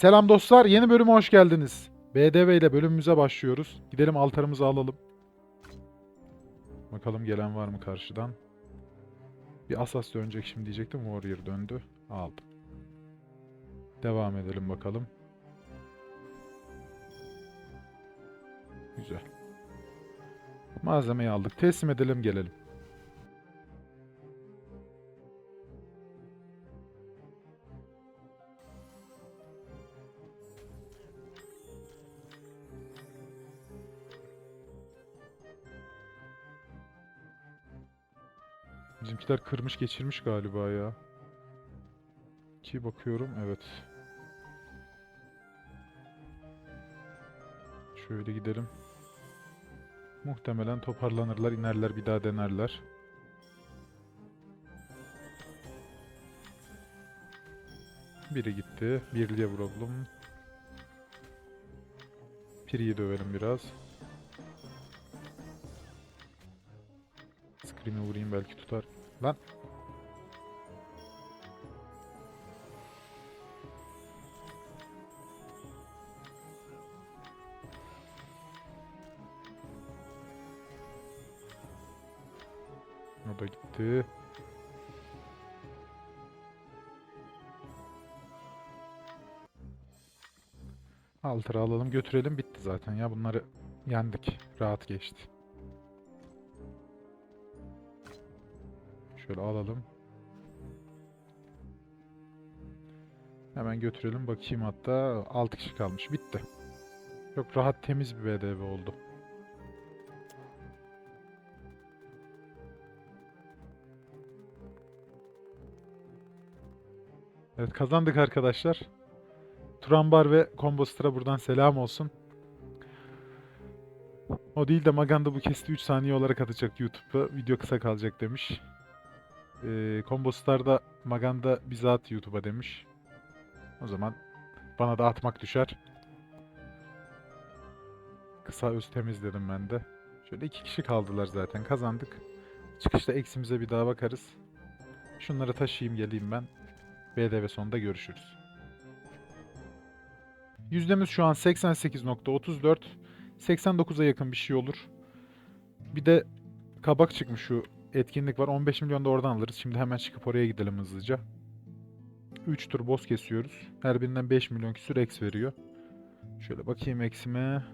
Selam dostlar, yeni bölüme hoş geldiniz. BDV ile bölümümüze başlıyoruz. Gidelim altarımızı alalım. Bakalım gelen var mı karşıdan? Bir Asas dönecek şimdi diyecektim. Warrior döndü. Aldım. Devam edelim bakalım. Güzel. Malzemeyi aldık. Teslim edelim gelelim. Bizimkiler kırmış geçirmiş galiba ya. Ki bakıyorum evet. Şöyle gidelim. Muhtemelen toparlanırlar, inerler, bir daha denerler. Biri gitti. Birliğe vuralım. Piri'yi dövelim biraz. Scream'e vurayım belki tutar. Lan. O da gitti. Altırı alalım götürelim bitti zaten ya bunları yendik. Rahat geçti. Şöyle alalım. Hemen götürelim bakayım hatta 6 kişi kalmış. Bitti. Çok rahat temiz bir BDV oldu. Evet kazandık arkadaşlar. Turambar ve Kombostra buradan selam olsun. O değil de Maganda bu kesti 3 saniye olarak atacak YouTube'a. Video kısa kalacak demiş. Ee, Combo Star'da Maganda bizzat YouTube'a demiş. O zaman bana da atmak düşer. Kısa öz temiz dedim ben de. Şöyle iki kişi kaldılar zaten kazandık. Çıkışta eksimize bir daha bakarız. Şunları taşıyayım geleyim ben. BDV sonunda görüşürüz. Yüzdemiz şu an 88.34. 89'a yakın bir şey olur. Bir de kabak çıkmış şu etkinlik var. 15 milyon da oradan alırız. Şimdi hemen çıkıp oraya gidelim hızlıca. 3 tur boss kesiyoruz. Her birinden 5 milyon küsür X veriyor. Şöyle bakayım eksime.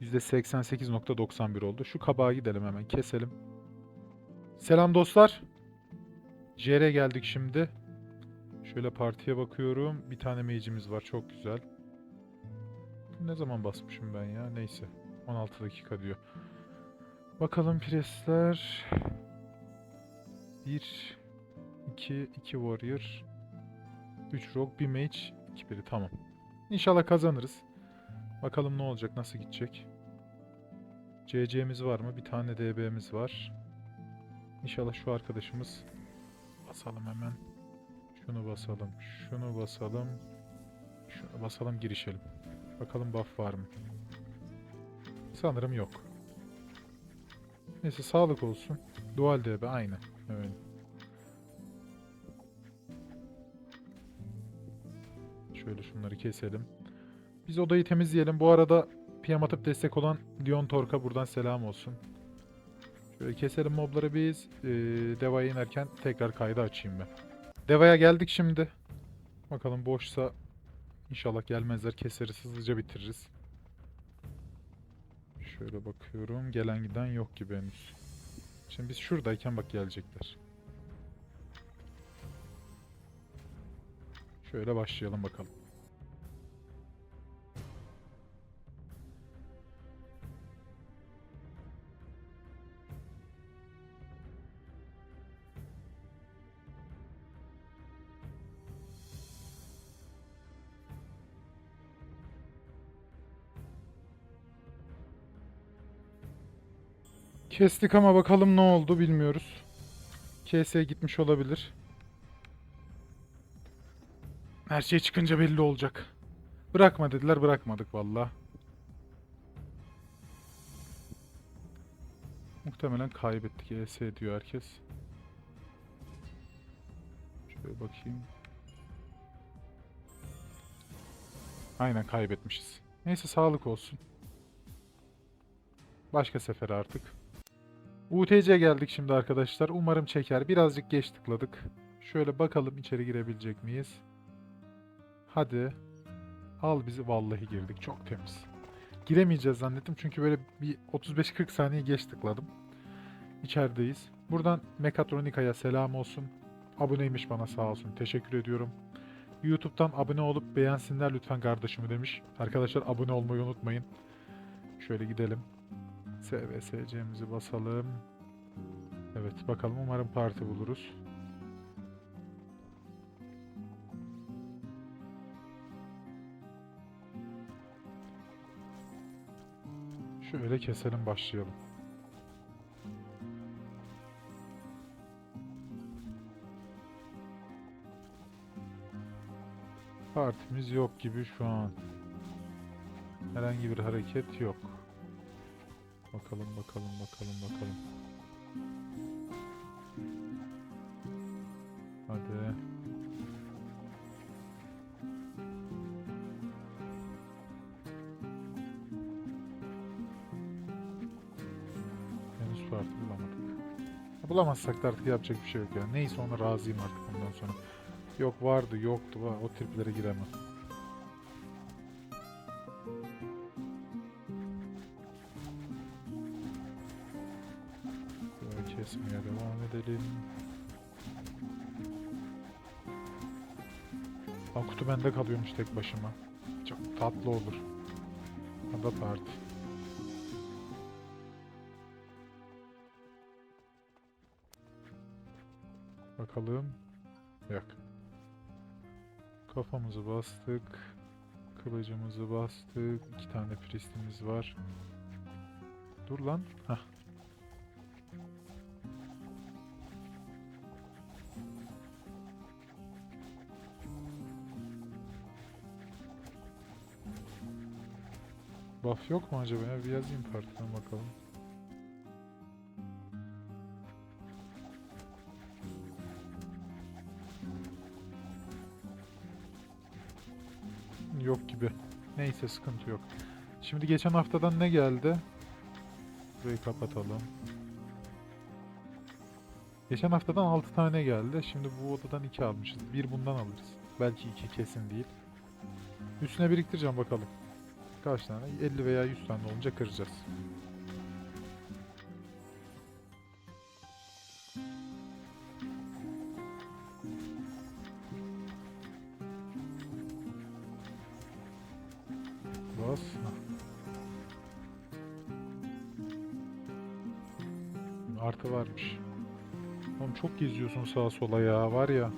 %88.91 oldu. Şu kabağa gidelim hemen keselim. Selam dostlar. JR geldik şimdi. Şöyle partiye bakıyorum. Bir tane mage'imiz var. Çok güzel. Ne zaman basmışım ben ya? Neyse. 16 dakika diyor. Bakalım presler. 1 2 2 warrior 3 rogue 1 mage 2 biri tamam. İnşallah kazanırız. Bakalım ne olacak, nasıl gidecek. CC'miz var mı? Bir tane DB'miz var. İnşallah şu arkadaşımız basalım hemen. Şunu basalım, şunu basalım. Şunu basalım girişelim. Bakalım buff var mı? Sanırım yok. Neyse sağlık olsun. Dual DB aynı. Evet. Şöyle şunları keselim. Biz odayı temizleyelim. Bu arada PM atıp destek olan Leon Tork'a buradan selam olsun. Şöyle keselim mobları biz. Ee, Deva'ya inerken tekrar kaydı açayım ben. Deva'ya geldik şimdi. Bakalım boşsa inşallah gelmezler. Keseriz hızlıca bitiririz. Şöyle bakıyorum. Gelen giden yok gibi henüz. Şimdi biz şuradayken bak gelecekler. Şöyle başlayalım bakalım. Kestik ama bakalım ne oldu bilmiyoruz. KS gitmiş olabilir. Her şey çıkınca belli olacak. Bırakma dediler bırakmadık valla. Muhtemelen kaybettik ES diyor herkes. Şöyle bakayım. Aynen kaybetmişiz. Neyse sağlık olsun. Başka sefer artık. UTC geldik şimdi arkadaşlar. Umarım çeker. Birazcık geç tıkladık. Şöyle bakalım içeri girebilecek miyiz? Hadi. Al bizi. Vallahi girdik. Çok temiz. Giremeyeceğiz zannettim çünkü böyle bir 35-40 saniye geç tıkladım. İçerideyiz. Buradan Mekatronika'ya selam olsun. Aboneymiş bana sağ olsun. Teşekkür ediyorum. YouTube'dan abone olup beğensinler lütfen kardeşimi demiş. Arkadaşlar abone olmayı unutmayın. Şöyle gidelim. SVSC'mizi basalım. Evet bakalım umarım parti buluruz. Şöyle keselim başlayalım. Partimiz yok gibi şu an. Herhangi bir hareket yok. Bakalım bakalım bakalım bakalım. Hadi. Henüz parti bulamadık. Bulamazsak da artık yapacak bir şey yok ya. Neyse ona razıyım artık bundan sonra. Yok vardı yoktu o triplere giremem. Aa, kutu bende kalıyormuş tek başıma. Çok tatlı olur. Ada parti. Bakalım. Yok. Kafamızı bastık. Kılıcımızı bastık. İki tane pristimiz var. Dur lan. Hah. Buff yok mu acaba ya? Bir yazayım partiden bakalım. Yok gibi. Neyse sıkıntı yok. Şimdi geçen haftadan ne geldi? Burayı kapatalım. Geçen haftadan 6 tane geldi. Şimdi bu odadan 2 almışız. Bir bundan alırız. Belki 2 kesin değil. Üstüne biriktireceğim bakalım. Kaç tane? 50 veya 100 tane olunca kıracağız. Bas. Artı varmış. Oğlum çok geziyorsun sağa sola ya var ya.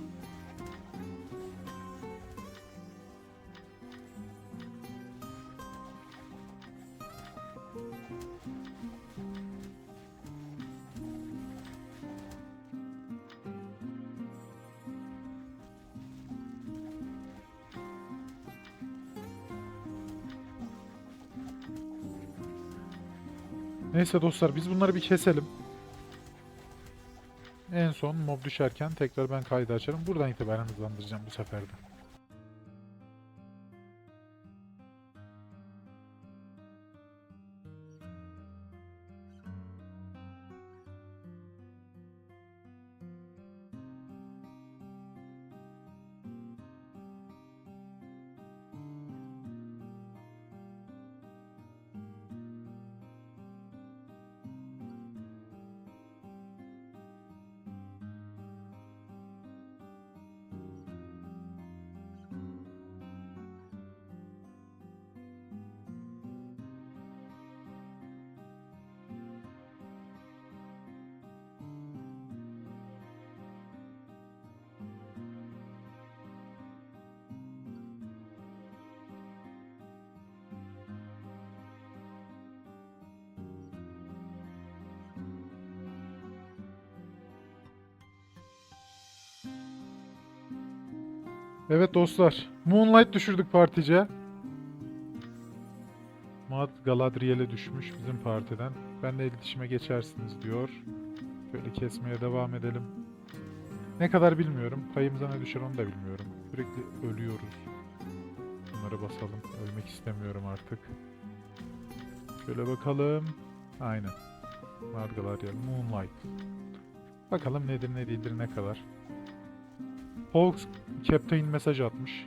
Neyse dostlar biz bunları bir keselim. En son mob düşerken tekrar ben kaydı açarım. Buradan itibaren hızlandıracağım bu sefer Evet dostlar. Moonlight düşürdük partice. Mad Galadriel'e düşmüş bizim partiden. Benle iletişime geçersiniz diyor. Böyle kesmeye devam edelim. Ne kadar bilmiyorum. Payımıza ne düşer onu da bilmiyorum. Sürekli ölüyoruz. Bunları basalım. Ölmek istemiyorum artık. Şöyle bakalım. Aynen. Margalar Moonlight. Bakalım nedir ne değildir ne kadar. Hawks Captain mesaj atmış.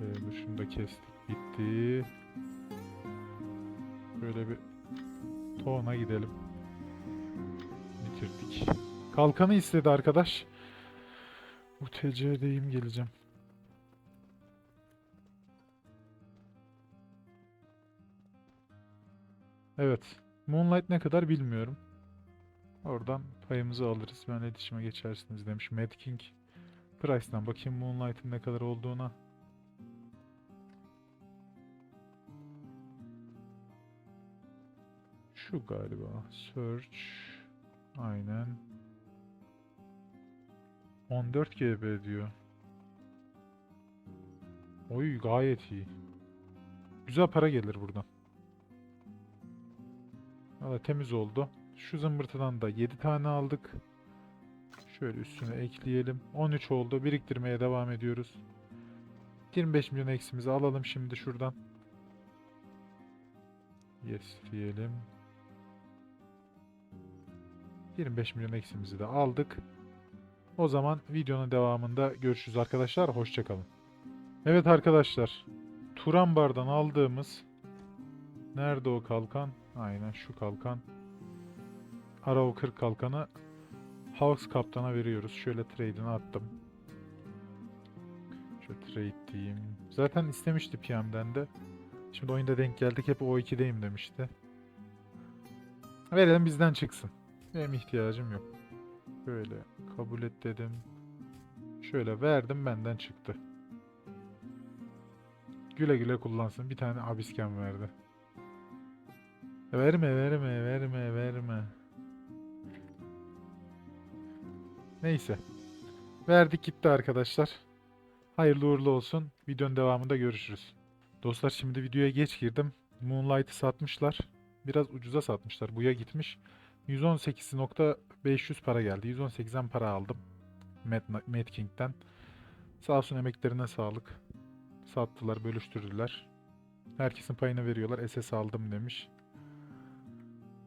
Ee, şunu da kestik. Bitti. Böyle bir Toğuna gidelim. Bitirdik. Kalkanı istedi arkadaş. Bu TC'deyim geleceğim. Evet. Moonlight ne kadar bilmiyorum. Oradan payımızı alırız. Ben iletişime geçersiniz demiş. Mad King Price'dan bakayım Moonlight'ın ne kadar olduğuna. Şu galiba. Search. Aynen. 14 GB diyor. Oy gayet iyi. Güzel para gelir buradan. Valla temiz oldu. Şu zımbırtıdan da 7 tane aldık. Şöyle üstüne ekleyelim. 13 oldu. Biriktirmeye devam ediyoruz. 25 milyon eksimizi alalım şimdi şuradan. Yes diyelim. 25 milyon eksimizi de aldık. O zaman videonun devamında görüşürüz arkadaşlar. Hoşçakalın. Evet arkadaşlar. Turambar'dan aldığımız Nerede o kalkan? Aynen şu kalkan. Arrow 40 kalkanı Hawks kaptana veriyoruz. Şöyle trade'ini attım. Şöyle trade diyeyim. Zaten istemişti PM'den de. Şimdi oyunda denk geldik. Hep O2'deyim demişti. Verelim bizden çıksın. Benim ihtiyacım yok. Böyle kabul et dedim. Şöyle verdim benden çıktı. Güle güle kullansın. Bir tane abisken verdi. Verme verme verme verme. Neyse. Verdik gitti arkadaşlar. Hayırlı uğurlu olsun. Videonun devamında görüşürüz. Dostlar şimdi videoya geç girdim. Moonlight'ı satmışlar. Biraz ucuza satmışlar. Buya gitmiş. 118.500 para geldi. 118'den para aldım. Mad, Mad King'den. Sağ olsun emeklerine sağlık. Sattılar, bölüştürdüler. Herkesin payını veriyorlar. SS aldım demiş.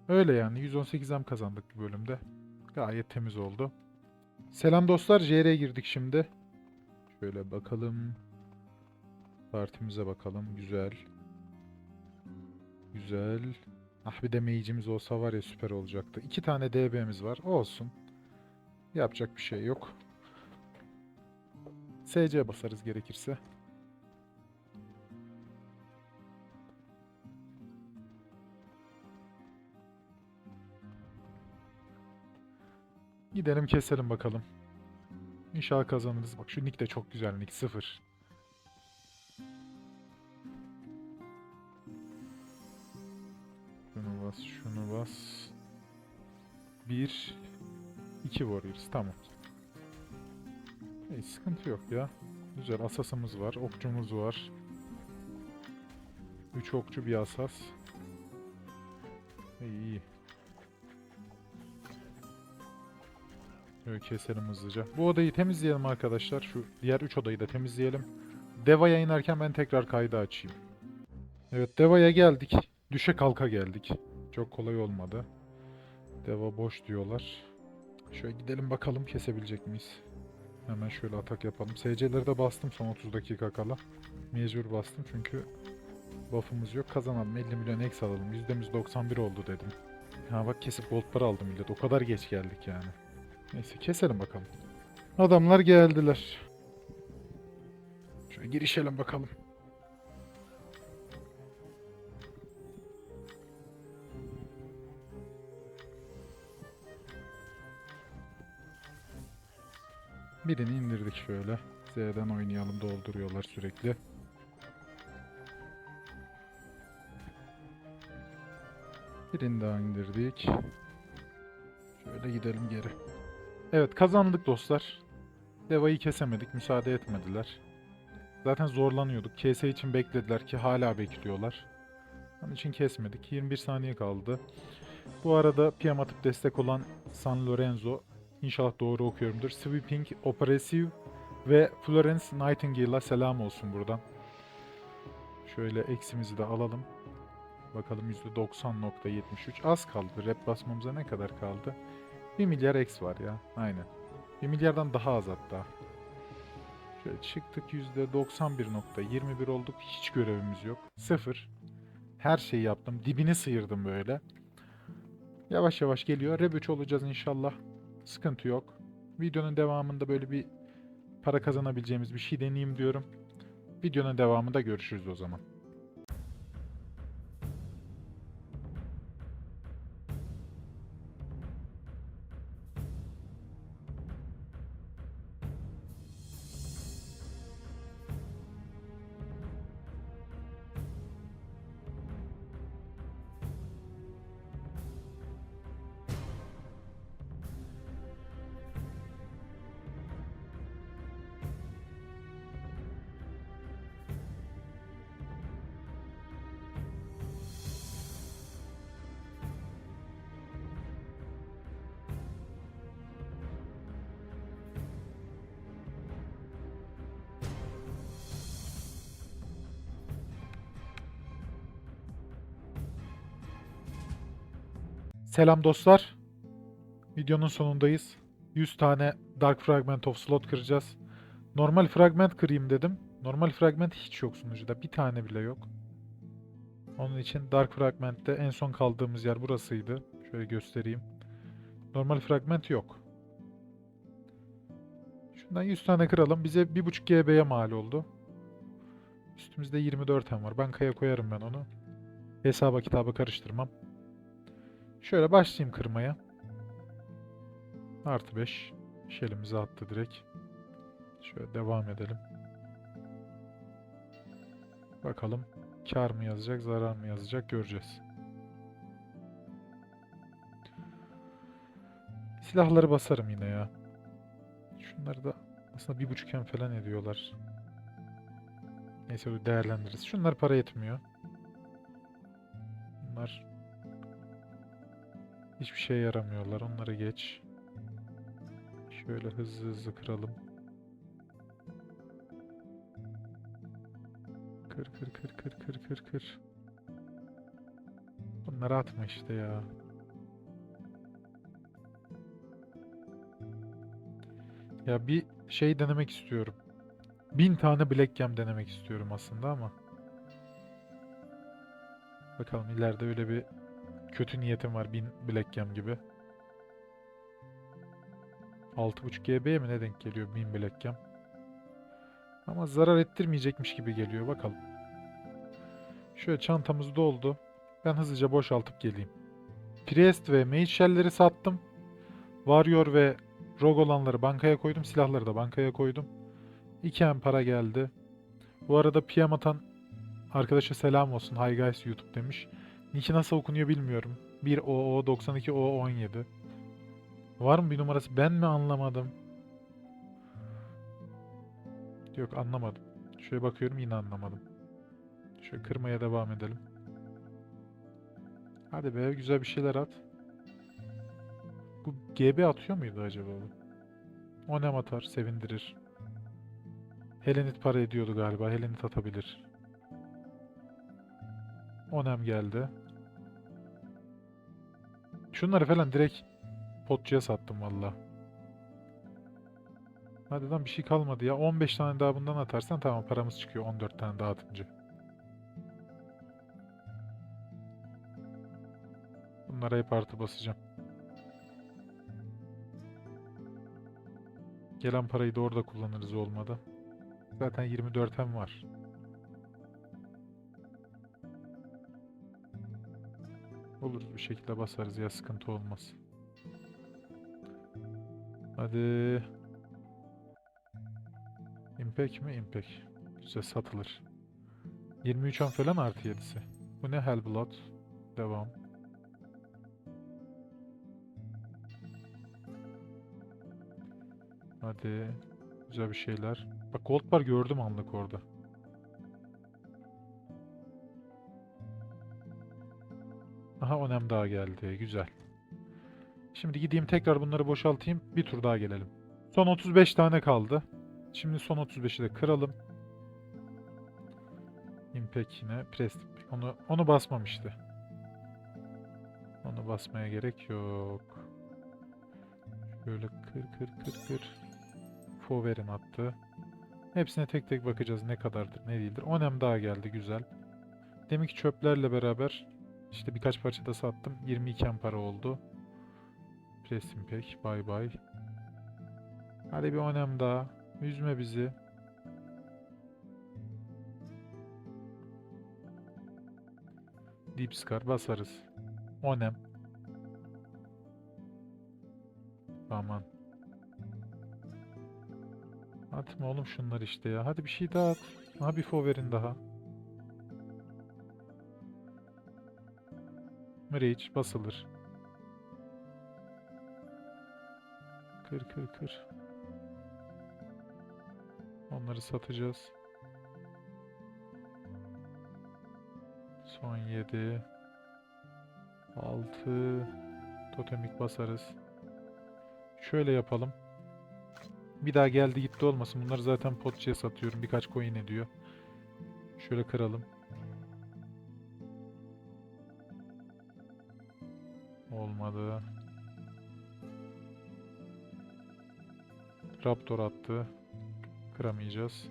Öyle yani 118 M kazandık bu bölümde. Gayet temiz oldu. Selam dostlar JR'ye girdik şimdi. Şöyle bakalım. Partimize bakalım. Güzel. Güzel. Ah bir de mage'imiz olsa var ya süper olacaktı. İki tane DB'miz var. Olsun. Yapacak bir şey yok. SC basarız gerekirse. Gidelim keselim bakalım. İnşallah kazanırız. Bak şu nick de çok güzel nick. Sıfır. Şunu bas, şunu bas. Bir, iki Warriors. Tamam. İyi, sıkıntı yok ya. Güzel asasımız var, okçumuz var. Üç okçu bir asas. İyi iyi. Şöyle keselim hızlıca. Bu odayı temizleyelim arkadaşlar. Şu diğer 3 odayı da temizleyelim. Deva'ya inerken ben tekrar kaydı açayım. Evet Deva'ya geldik. Düşe kalka geldik. Çok kolay olmadı. Deva boş diyorlar. Şöyle gidelim bakalım kesebilecek miyiz? Hemen şöyle atak yapalım. SC'leri de bastım son 30 dakika kala. Mecbur bastım çünkü buff'ımız yok. Kazanalım 50 milyon eks alalım. %91 91 oldu dedim. Ha bak kesip gold para aldım millet. O kadar geç geldik yani. Neyse keselim bakalım. Adamlar geldiler. Şöyle girişelim bakalım. Birini indirdik şöyle. Z'den oynayalım dolduruyorlar sürekli. Birini daha indirdik. Şöyle gidelim geri. Evet kazandık dostlar. Deva'yı kesemedik. Müsaade etmediler. Zaten zorlanıyorduk. KS için beklediler ki hala bekliyorlar. Onun için kesmedik. 21 saniye kaldı. Bu arada PM atıp destek olan San Lorenzo inşallah doğru okuyorumdur. Sweeping, Oppressive ve Florence Nightingale'a selam olsun buradan. Şöyle eksimizi de alalım. Bakalım %90.73. Az kaldı. Rep basmamıza ne kadar kaldı? 1 milyar eks var ya. Aynen. 1 milyardan daha az hatta. Şöyle çıktık %91.21 olduk. Hiç görevimiz yok. Sıfır. Her şeyi yaptım. Dibini sıyırdım böyle. Yavaş yavaş geliyor. Rev 3 olacağız inşallah. Sıkıntı yok. Videonun devamında böyle bir para kazanabileceğimiz bir şey deneyeyim diyorum. Videonun devamında görüşürüz o zaman. Selam dostlar. Videonun sonundayız. 100 tane Dark Fragment of Slot kıracağız. Normal fragment kırayım dedim. Normal fragment hiç yok sunucuda. Bir tane bile yok. Onun için Dark Fragment'te en son kaldığımız yer burasıydı. Şöyle göstereyim. Normal fragment yok. Şundan 100 tane kıralım. Bize 1.5 GB'ye mal oldu. Üstümüzde 24 hem var. Bankaya koyarım ben onu. Hesaba kitaba karıştırmam. Şöyle başlayayım kırmaya. Artı 5. Şelimizi attı direkt. Şöyle devam edelim. Bakalım kar mı yazacak, zarar mı yazacak göreceğiz. Silahları basarım yine ya. Şunları da aslında bir buçuk hem falan ediyorlar. Neyse değerlendiririz. Şunlar para yetmiyor. Bunlar hiçbir şeye yaramıyorlar. Onları geç. Şöyle hızlı hızlı kıralım. Kır kır kır kır kır kır kır. Bunları atma işte ya. Ya bir şey denemek istiyorum. Bin tane Black Gem denemek istiyorum aslında ama. Bakalım ileride öyle bir kötü niyetim var. Bin Black Gem gibi. 6.5 GB'ye mi ne denk geliyor 1000 Black Gem? Ama zarar ettirmeyecekmiş gibi geliyor. Bakalım. Şöyle çantamız doldu. Ben hızlıca boşaltıp geleyim. Priest ve Mage Shell'leri sattım. Warrior ve Rogue olanları bankaya koydum. Silahları da bankaya koydum. 2 M para geldi. Bu arada PM arkadaşa selam olsun. Hi guys YouTube demiş. Nick'i nasıl okunuyor bilmiyorum. 1 OO 92 O 17. Var mı bir numarası? Ben mi anlamadım? Yok anlamadım. Şöyle bakıyorum yine anlamadım. Şöyle kırmaya devam edelim. Hadi be güzel bir şeyler at. Bu GB atıyor muydu acaba bu? Onem atar, sevindirir. Helenit para ediyordu galiba. Helenit atabilir. Onem geldi. Şunları falan direkt potçuya sattım valla. Hadi lan bir şey kalmadı ya. 15 tane daha bundan atarsan tamam paramız çıkıyor 14 tane daha atınca. Bunlara hep artı basacağım. Gelen parayı da orada kullanırız olmadı. Zaten 24 hem var. Oluruz bir şekilde basarız ya sıkıntı olmaz. Hadi. Impact mi? Impact. Güzel satılır. 23 an falan artı 7'si. Bu ne Hellblood? Devam. Hadi. Güzel bir şeyler. Bak gold bar gördüm anlık orada. Aha önem daha geldi. Güzel. Şimdi gideyim tekrar bunları boşaltayım. Bir tur daha gelelim. Son 35 tane kaldı. Şimdi son 35'i de kıralım. Impact yine. Press. Onu, onu basmamıştı. Onu basmaya gerek yok. Şöyle kır kır kır kır. Fover'in attı. Hepsine tek tek bakacağız ne kadardır ne değildir. Onem daha geldi güzel. Deminki çöplerle beraber işte birkaç parça da sattım. 22 para oldu. Press Impact. Bay bay. Hadi bir onem daha. Üzme bizi. Deep Scar basarız. Onem. Aman. Atma oğlum şunlar işte ya. Hadi bir şey daha at. Aha bir foverin daha. Mreç basılır. Kır kır kır. Onları satacağız. Son 7 6 Totemik basarız. Şöyle yapalım. Bir daha geldi gitti olmasın. Bunları zaten potçuya satıyorum. Birkaç coin ediyor. Şöyle kıralım. Olmadı. Raptor attı. Kıramayacağız.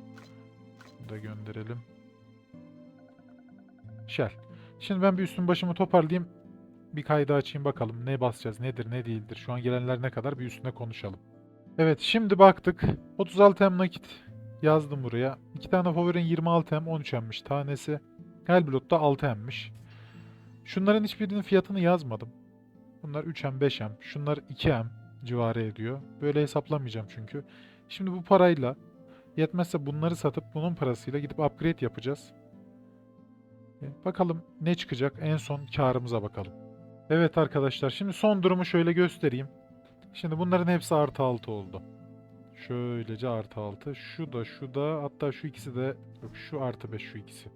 Bunu da gönderelim. Shell. Şimdi ben bir üstüm başımı toparlayayım. Bir kaydı açayım bakalım. Ne basacağız, nedir, ne değildir. Şu an gelenler ne kadar bir üstüne konuşalım. Evet şimdi baktık. 36 M nakit yazdım buraya. İki tane favorin 26 M 13 M'miş tanesi. Hellblood da 6 M'miş. Şunların hiçbirinin fiyatını yazmadım. Bunlar 3 M 5 M. Şunlar 2 M civarı ediyor. Böyle hesaplamayacağım çünkü. Şimdi bu parayla yetmezse bunları satıp bunun parasıyla gidip upgrade yapacağız. E, Bakalım ne çıkacak en son karımıza bakalım. Evet arkadaşlar şimdi son durumu şöyle göstereyim. Şimdi bunların hepsi artı 6 oldu. Şöylece artı 6. Şu da şu da hatta şu ikisi de yok şu artı 5 şu ikisi.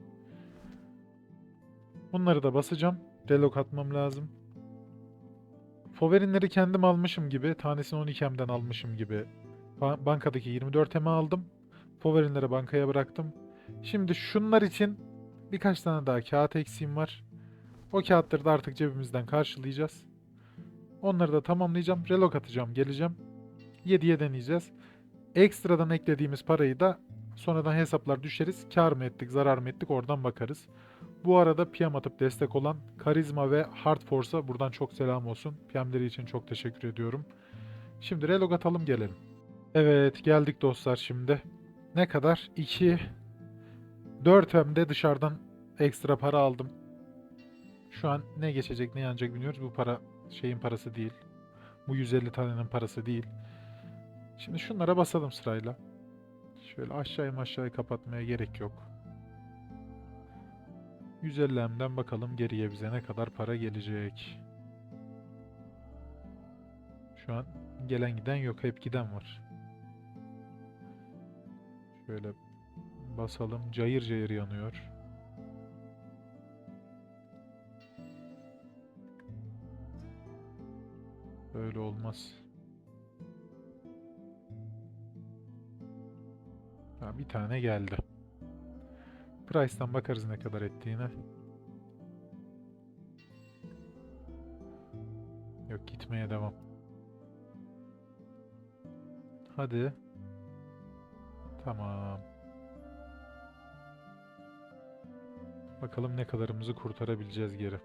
Bunları da basacağım. Relok atmam lazım. Foverinleri kendim almışım gibi. Tanesini 12M'den almışım gibi. Ba- bankadaki 24 M'e aldım. Foverinleri bankaya bıraktım. Şimdi şunlar için birkaç tane daha kağıt eksiğim var. O kağıtları da artık cebimizden karşılayacağız. Onları da tamamlayacağım. Relok atacağım. Geleceğim. 7'ye deneyeceğiz. Ekstradan eklediğimiz parayı da sonradan hesaplar düşeriz. Kar mı ettik, zarar mı ettik oradan bakarız. Bu arada PM atıp destek olan Karizma ve Hard Force'a buradan çok selam olsun. PM'leri için çok teşekkür ediyorum. Şimdi relog atalım gelelim. Evet geldik dostlar şimdi. Ne kadar? 2 4 M'de dışarıdan ekstra para aldım. Şu an ne geçecek ne yanacak bilmiyoruz. Bu para şeyin parası değil. Bu 150 tanenin parası değil. Şimdi şunlara basalım sırayla. Şöyle aşağıya aşağıya kapatmaya gerek yok. 150 M'den bakalım geriye bize ne kadar para gelecek. Şu an gelen giden yok. Hep giden var. Şöyle basalım. Cayır cayır yanıyor. Böyle olmaz. Ha, bir tane geldi. Price'tan bakarız ne kadar ettiğine. Yok gitmeye devam. Hadi. Tamam. Bakalım ne kadarımızı kurtarabileceğiz geri.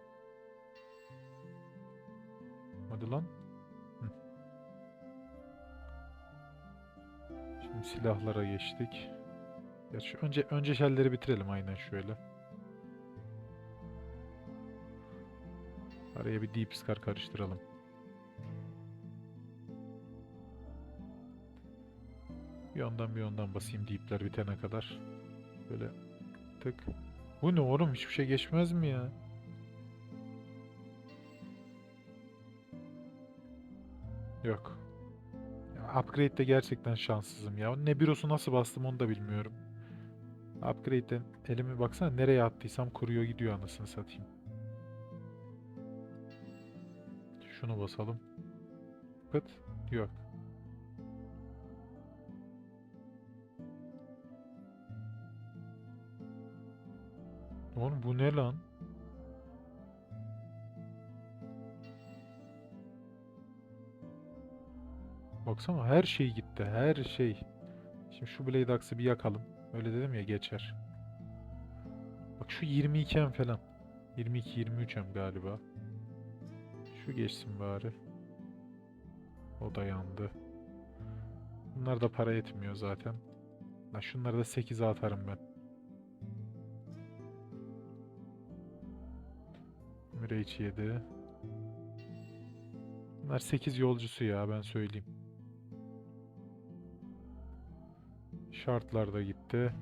Hadi lan. Hı. Şimdi silahlara geçtik. Gerçi önce önce şelleri bitirelim aynen şöyle. Araya bir deep scar karıştıralım. Bir yandan bir yandan basayım deepler bitene kadar. Böyle tık. Bu ne oğlum hiçbir şey geçmez mi ya? Yok. Upgrade'de gerçekten şanssızım ya. Nebiros'u nasıl bastım onu da bilmiyorum. Upgrade'den elimi baksana nereye attıysam kuruyor gidiyor anasını satayım. Şunu basalım. Pıt. Yok. Oğlum bu ne lan? Baksana her şey gitti. Her şey. Şimdi şu Blade Axe'ı bir yakalım. Öyle dedim ya geçer. Bak şu 22M falan. 22-23M galiba. Şu geçsin bari. O da yandı. Bunlar da para etmiyor zaten. Lan şunları da 8'e atarım ben. Mirage 7. Bunlar 8 yolcusu ya ben söyleyeyim. Şartlar da gitti.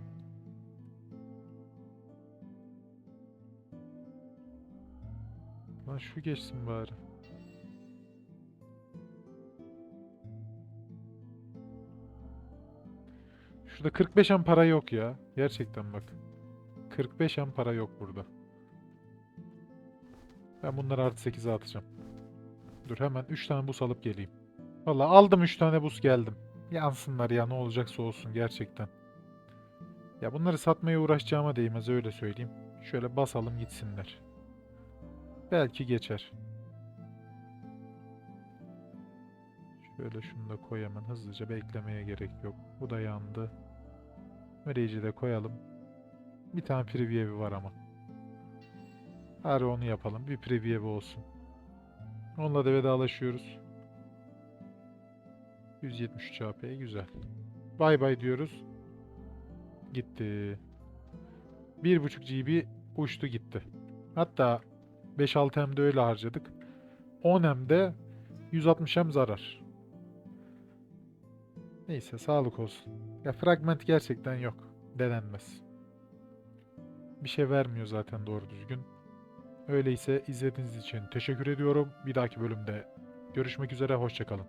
Lan şu geçsin bari. Şurada 45 an para yok ya. Gerçekten bak. 45 an para yok burada. Ben bunları artı 8'e atacağım. Dur hemen 3 tane bus alıp geleyim. Valla aldım 3 tane bus geldim. Yansınlar ya ne olacaksa olsun gerçekten. Ya bunları satmaya uğraşacağıma değmez öyle söyleyeyim. Şöyle basalım gitsinler. Belki geçer. Şöyle şunu da koy hemen hızlıca beklemeye gerek yok. Bu da yandı. Merage'i de koyalım. Bir tane preview evi var ama. Bari onu yapalım. Bir preview evi olsun. Onunla da vedalaşıyoruz. 173 AP güzel. Bay bay diyoruz. Gitti. 1.5 GB uçtu gitti. Hatta 5-6 M'de öyle harcadık. 10 M'de 160 M zarar. Neyse sağlık olsun. Ya fragment gerçekten yok. Denenmez. Bir şey vermiyor zaten doğru düzgün. Öyleyse izlediğiniz için teşekkür ediyorum. Bir dahaki bölümde görüşmek üzere. Hoşçakalın.